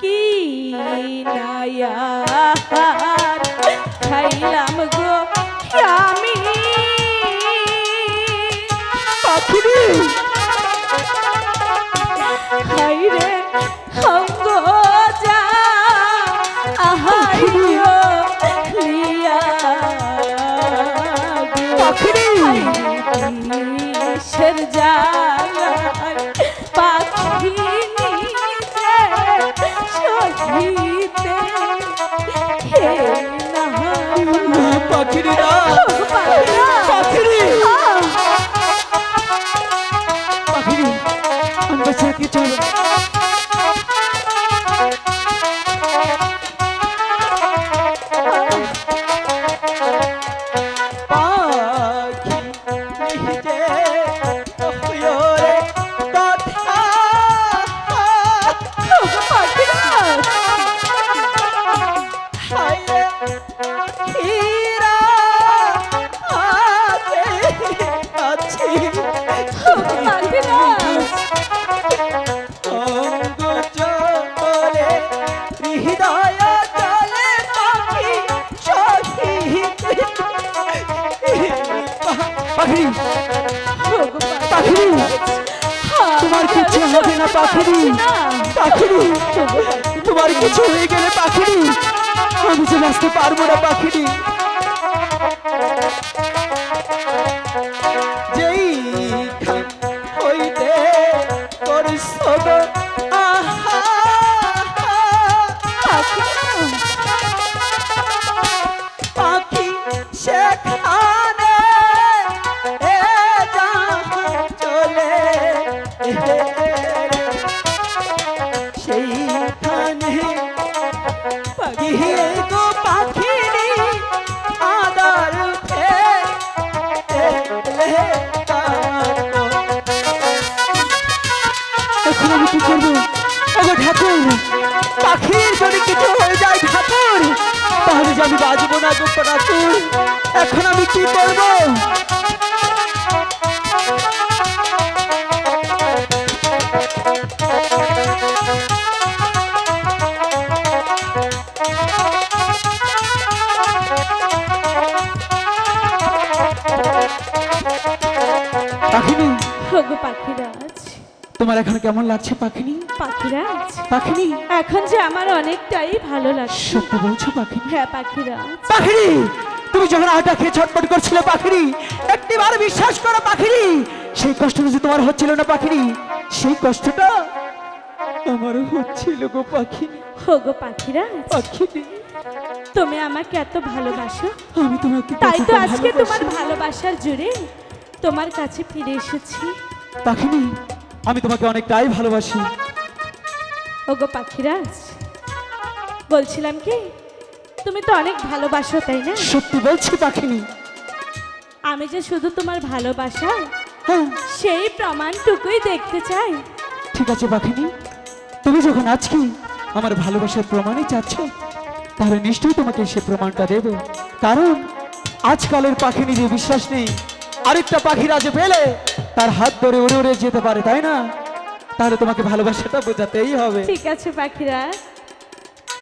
কি নায়া? খাইলাম গো আমি পাখিরি পাখিরি না পাখিরি। পাখিরি। আমি বেঁচে কি চলো পাখি হবে না পাখিরি। পাখিরি, তোমার কিছু হয়ে গেলে পাখিরি। আমি যে নাচতে পারব না পাখিরি। যেই খান আমি করব? ওগো ঠাকুর, পাখির যদি কিছু হয়ে যায় ঠাকুর, তাহলে যে আমি বাঁচবো না গো ঠাকুর এখন আমি কি করব? পাখিরাজ তোমার এখন কেমন লাগছে পাখিনি? পাখিরা? পাখিনি? এখন যে আমার অনেকটাই ভালো লাগছে। সত্যি বলছো পাখিনি? হ্যাঁ পাখিরা। পাখিরি তুমি যখন আটা খেয়ে ছটপট করছিলে পাখিরি একটিবার বিশ্বাস করো পাখিরি সেই কষ্টটা যে তোমার হচ্ছিল না পাখিরি সেই কষ্টটা আমারও হচ্ছিল গো পাখি গো পাখিরা পাখিরি তুমি আমাকে এত ভালোবাসো। আমি তোমাকে তাই তো আজকে তোমার ভালোবাসার জুড়ে তোমার কাছে ফিরে এসেছি। পাখিনি আমি তোমাকে অনেকটাই ভালোবাসি। ওগো পাখিরাজ বলছিলাম কি? তুমি তো অনেক ভালোবাসো তাই না? সত্যি বলছি পাখিনি। আমি যে শুধু তোমার ভালোবাসা হ্যাঁ। সেই প্রমাণটুকুই দেখতে চাই। ঠিক আছে পাখিনি। তুমি যখন আজকে আমার ভালোবাসার প্রমাণই চাচ্ছ তাহলে নিশ্চয়ই তোমাকে সে প্রমাণটা দেব। কারণ আজকালের পাখিনি যে বিশ্বাস নেই। আরেকটা পাখির আজ পেলে তার হাত ধরে উড়ে উড়ে যেতে পারে, তাই না? তাহলে তোমাকে ভালোবাসাটা বোঝাতেই হবে। ঠিক আছে পাখিরাজ